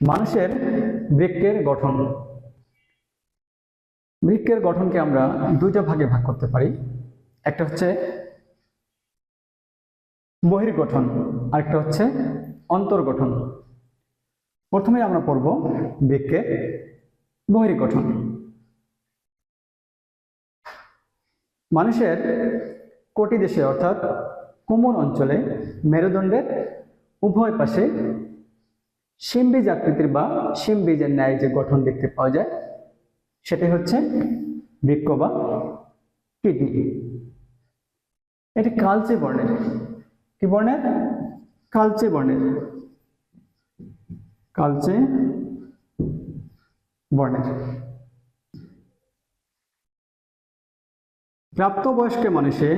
মানুষের বৃক্ষের গঠন। বৃক্ষের গঠনকে আমরা দুইটা ভাগে ভাগ করতে পারি। একটা হচ্ছে বহির্গঠন, আরেকটা হচ্ছে অন্তর্গঠন। প্রথমে আমরা পড়ব বৃক্কের বহির্গঠন। মানুষের কোটি দেশে অর্থাৎ কোমর অঞ্চলে মেরুদণ্ডের উভয় পাশে সিমবীজ আকৃতির বা সিমবীজের ন্যায় যে গঠন দেখতে পাওয়া যায় সেটি হচ্ছে বৃক্ষ বা কিডনি। এটি কালচে বর্ণের। কি বর্ণের? কালচে বর্ণের। কালচে বর্ণের। প্রাপ্তবয়স্ক মানুষে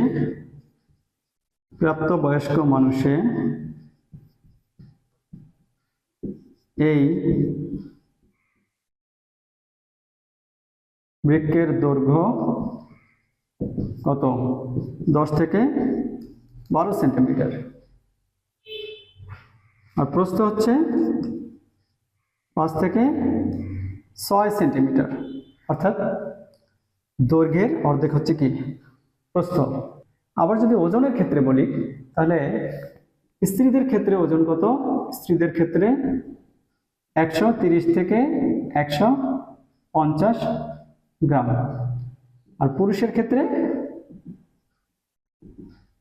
প্রাপ্তবয়স্ক মানুষে এই বৃক্ষের দৈর্ঘ্য কত? দশ থেকে বারো সেন্টিমিটার। আর প্রস্থ হচ্ছে পাঁচ থেকে ছয় সেন্টিমিটার। অর্থাৎ দৈর্ঘ্যের অর্ধেক হচ্ছে কি? প্রস্থ। আবার যদি ওজনের ক্ষেত্রে বলি, তাহলে স্ত্রীদের ক্ষেত্রে ওজন কত? স্ত্রীদের ক্ষেত্রে একশো থেকে একশো পঞ্চাশ গ্রাম। আর পুরুষের ক্ষেত্রে?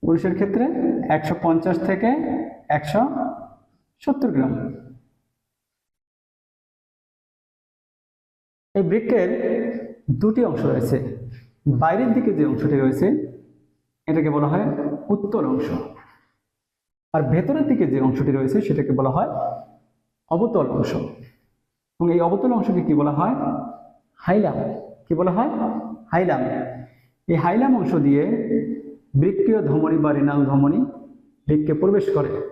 পুরুষের ক্ষেত্রে একশো পঞ্চাশ থেকে একশো সত্তর গ্রাম। এই বৃক্কের দুটি অংশ রয়েছে। বাইরের দিকে যে অংশটি রয়েছে, এটাকে বলা হয় উত্তর অংশ। আর ভেতরের দিকে যে অংশটি রয়েছে, সেটাকে বলা হয় অবতল অংশ। এবং এই অবতল অংশকে কি বলা হয়? হাইলাম। কি বলা হয়? হাইলাম। এই হাইলাম অংশ দিয়ে বৃক্কীয় ধমনী বা রেনাল ধমনী বৃক্কে প্রবেশ করে।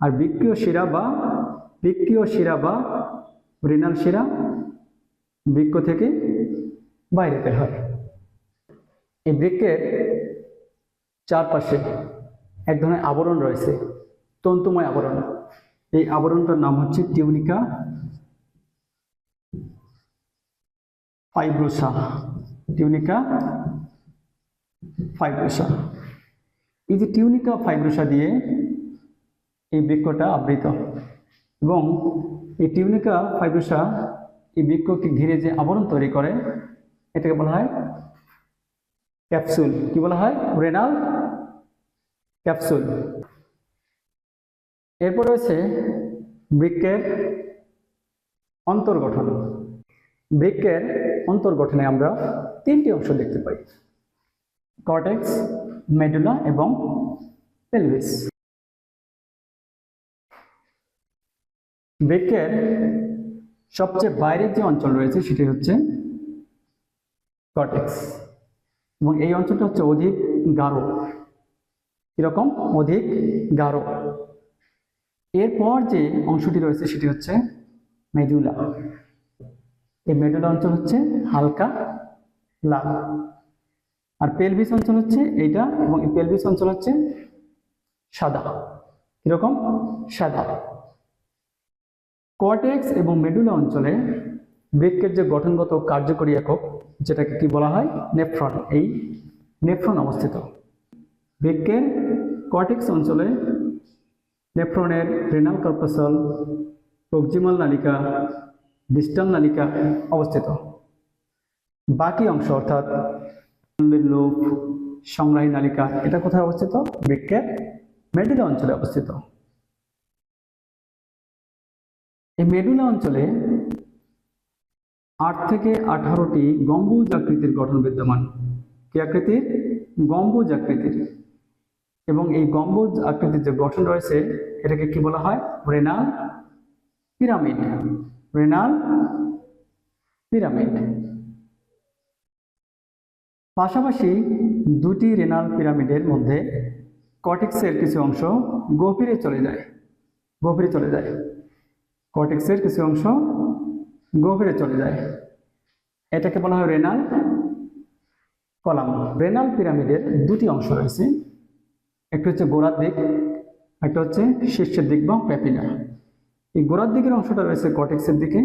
আর বৃক্কীয় শিরা বা বৃক্কীয় শিরা বা রেনাল শিরা বৃক্ক থেকে বাইরে বের হয়। এই বৃক্ষের চারপাশে এক ধরনের আবরণ রয়েছে, তন্তুময় আবরণ। এই আবরণটার নাম হচ্ছে টিউনিকা ফাইব্রোসা। টিউনিকা ফাইব্রোসা। এই যে টিউনিকা ফাইব্রোসা দিয়ে এই বৃক্ষটা আবৃত এবং এই টিউনিকা ফাইব্রোসা এই বৃক্ষকে ঘিরে যে আবরণ তৈরি করে, এটাকে বলা হয় ক্যাপসুল। কি বলা হয়? Renal capsule. এরপর রয়েছে বৃক্কের অন্তর্গঠন। বৃক্কের অন্তর্গঠনে আমরা তিনটি অংশ দেখতে পাই। কর্টেক্স, মেডুলা এবং পেলভিস। বৃক্কের সবচেয়ে বাইরের যে অঞ্চল রয়েছে সেটি হচ্ছে কর্টেক্স। এবং এই অঞ্চলটা হচ্ছে অধিক গাঢ়। এরকম অধিক গাঢ়। এরপর যে অংশটি রয়েছে সেটি হচ্ছে মেডুলা এই মেডুলা অঞ্চল হচ্ছে হালকা লাল। আর পেলভিস অঞ্চল হচ্ছে এইটা এবং পেলভিস অঞ্চল হচ্ছে সাদা। কীরকম? সাদা। কর্টেক্স এবং মেডুলা অঞ্চলে বৃক্কের যে গঠনগত কার্যকরী একক, যেটাকে কি বলা হয়? নেফ্রন। এই নেফ্রন অবস্থিত। বৃক্কের কর্টেক্স অঞ্চলে নেফ্রনের রেনাল কর্পাসল প্রক্সিমাল নালিকা, ডিস্টাল নালিকা অবস্থিত। বাকি অংশ অর্থাৎ লোপ সংগ্রাহী নালিকা, এটা কোথায় অবস্থিত? বৃক্কের মেডুলা অঞ্চলে অবস্থিত। এই মেডুলা অঞ্চলে আট থেকে আঠারোটি গম্বুজ আকৃতির গঠন বিদ্যমান। কি আকৃতির? গম্বুজ আকৃতির। এবং এই গম্বুজ আকৃতির যে গঠন রয়েছে, এটাকে কি বলা হয়? Renal pyramid. Renal pyramid. পাশাপাশি দুটি রেনাল পিরামিডের মধ্যে কটেক্সের কিছু অংশ গভীরে চলে যায় গভীরে চলে যায়। কটেক্সের কিছু অংশ গভীরে চলে যায়। এটাকে বলা হয় রেনাল কলাম। রেনাল পিরামিডের দুটি অংশ রয়েছে। একটা হচ্ছে গোড়ার দিক, একটা হচ্ছে শীর্ষের দিক বা প্যাপিলা এই গোড়ার দিকের অংশটা রয়েছে কটেক্সের দিকে,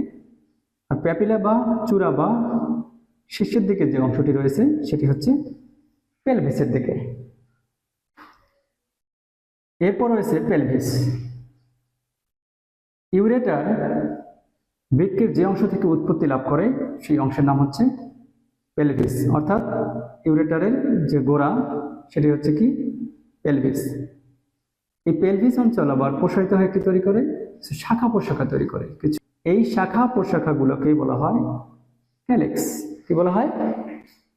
আর প্যাপিলা বা চূড়া বা শীর্ষের দিকে যে অংশটি রয়েছে সেটি হচ্ছে পেলভিসের দিকে। এরপর রয়েছে পেলভিস ইউরেটার বৃক্ষের যে অংশ থেকে উৎপত্তি লাভ করে, সেই অংশের নাম হচ্ছে পেলভিস অর্থাৎ ইউরেটারের যে গোড়া, সেটি হচ্ছে কি? পেলভিস এই পেলভিস অঞ্চল আবার প্রসারিত হয়ে কি তৈরি করে? শাখা প্রশাখা তৈরি করে। কিছু এই শাখা প্রশাখাগুলোকেই বলা হয় ক্যালেক্স কি বলা হয়?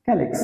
ক্যালেক্স